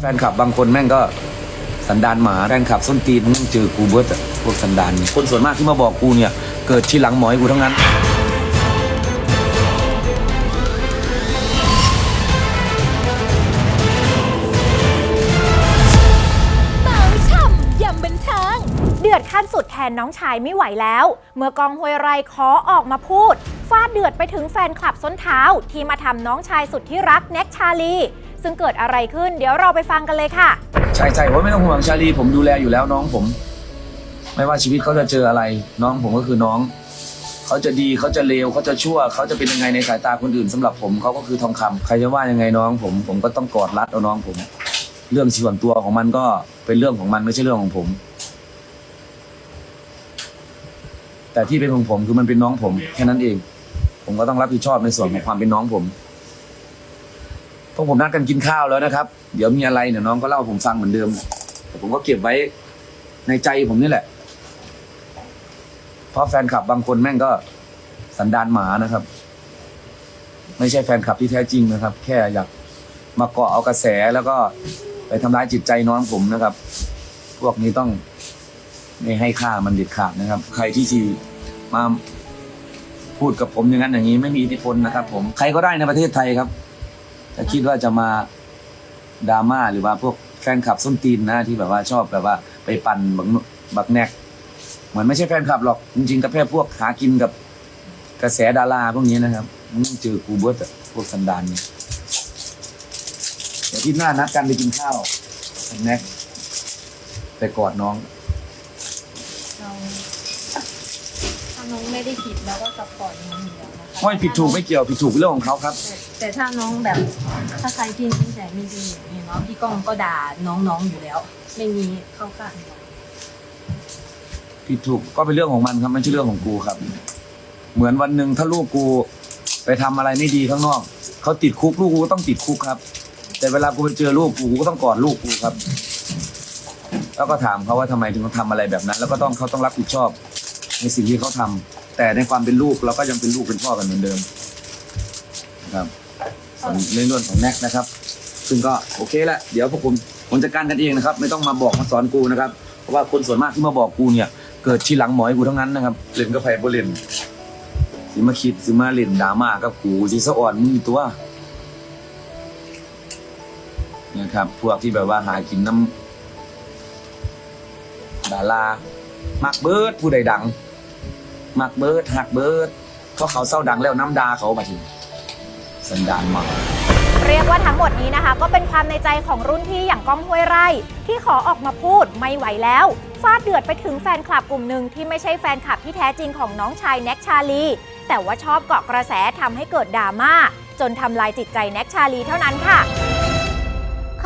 แฟนคลับบางคนแม่งก็สันดานหมาแฟนคลับส้นตีนมึงเจอกูเบิร์ตอะพวกสันดานคนส่วนมากที่มาบอกกูเนี่ย เกิดที่หลังหมอยกูทั้งนั้น ขั้นสุดแทนน้องชายไม่ไหวแล้ว เมื่อกองห้วยไรขอออกมาพูด ฟาดเดือดไปถึงแฟนคลับส้นเท้า ที่มาทำน้องชายสุดที่รักแน็กชาลี ซึ่งเกิดอะไรขึ้นเดี๋ยวเราไปฟังกันเลยค่ะ ใช่ใช่ว่าไม่ต้องห่วงชาลีผมดูแลอยู่แล้วน้องผม ไม่ว่าชีวิตเขาจะเจออะไร น้องผมก็คือน้อง เขาจะดีเขาจะเลวเขาจะชั่ว เขาจะเป็นยังไงในสายตาคนอื่นสำหรับผมเขาก็คือทองคำใครจะว่ายังไงน้องผมผมก็ต้องกอดรัดเอาน้องผม เรื่องส่วนตัวของมันก็เป็นเรื่องของมันไม่ใช่เรื่องของผม แต่ที่เป็นของผมคือมันเป็นน้องผมแค่นั้นเอง ผมก็ต้องรับผิดชอบในส่วนของความเป็นน้องผมพวกผมนัดกันกินข้าวแล้วนะครับ เดี๋ยวมีอะไรเนี่ยน้องก็เล่าให้ผมฟังเหมือนเดิมแต่ผมก็เก็บไว้ในใจผมนี่แหละ เพราะแฟนคลับบางคนแม่งก็สันดานหมานะครับ ไม่ใช่แฟนคลับที่แท้จริงนะครับ แค่อยากมาเกาะเอากระแสแล้วก็ไปทำร้ายจิตใจน้องผมนะครับ พวกนี้ต้อง ไม่ให้ค่ามันเด็ดขาดนะครับ ใครที่ทีมาพูดกับผมอย่างนั้นอย่างนี้ไม่มีอิทธิพลนะครับ ผมใครก็ได้ในประเทศไทยครับแต่คิดว่าจะมาดราม่าหรือว่าพวกแฟนคลับส้นตีนนะที่แบบว่าชอบแบบว่าไปปั่นบักบักแนกเหมือนไม่ใช่แฟนคลับหรอกจริงๆก็แค่พวกหากินกับกระแสดาราพวกนี้นะครับมึงเจอกูเบิร์ตพวกสันดานนี่เดี๋ยวที่หน้านัดกันไปกินข้าวแน็กไปกอดน้อง เราถ้าน้อง ไม่ได้ผิดแล้วก็ซัพพอร์ตน้องอยู่แล้วนะคะไม่ผิดถูกไม่เกี่ยวผิดถูกเป็นเรื่องของเขาครับ แต่แต่ถ้าน้องแบบถ้าใครที่นิสัยไม่ดีอย่างนี้เนาะพี่ก้องก็ด่าน้องๆอยู่แล้ว ไม่มีเข้าข้างเราผิดถูกก็เป็นเรื่องของมันครับไม่ใช่เรื่องของกูครับ เหมือนวันหนึ่งถ้าลูกกู ไปทำอะไรไม่ดีข้างนอกเขาติดคุกลูกกูก็ต้องติดคุกครับ แต่เวลากูไปเจอลูกกูกูก็ต้องกอดลูกกูครับ แล้วก็ถามเขาว่าทำไมถึงเขาทำอะไรแบบนั้น แล้วก็ต้องเขาต้องรับผิดชอบ ในสิ่งที่เขาทำ แต่ในความเป็นลูกเราก็ยังเป็นลูกเป็นพ่อกันเหมือนเดิมนะครับส่วนในเรื่องของแน็กนะครับ ซึ่งก็โอเคแหละเดี๋ยวพวกผมผมจัดการกันเองนะครับ ไม่ต้องมาบอกมาสอนกูนะครับ เพราะว่าคนส่วนมากที่มาบอกกูเนี่ย เกิดที่หลังหมอยกูทั้งนั้นนะครับเล่นก็ไพ่บ่เล่นสิมาคิดสิมาเล่นดราม่ากับกูสิสะอ่อนมึงตัวนี่ยครับพวกที่แบบว่าหากินน้ำดารามักเบิร์ดผู้ใดดัง มักเบิร์ดหักเบิร์ดเพราะเขาเศร้าดังแล้วน้ำดาเขามาทีสันดานมาเรียกว่าทั้งหมดนี้นะคะ ก็เป็นความในใจของรุ่นพี่อย่างก้องห้วยไร่ ที่ขอออกมาพูดไม่ไหวแล้วฟาดเดือดไปถึงแฟนคลับกลุ่มหนึ่งที่ไม่ใช่แฟนคลับที่แท้จริงของน้องชายแน็กชาลี แต่ว่าชอบเกาะกระแสทำให้เกิดดราม่าจนทำลายจิตใจแน็กชาลีเท่านั้นค่ะ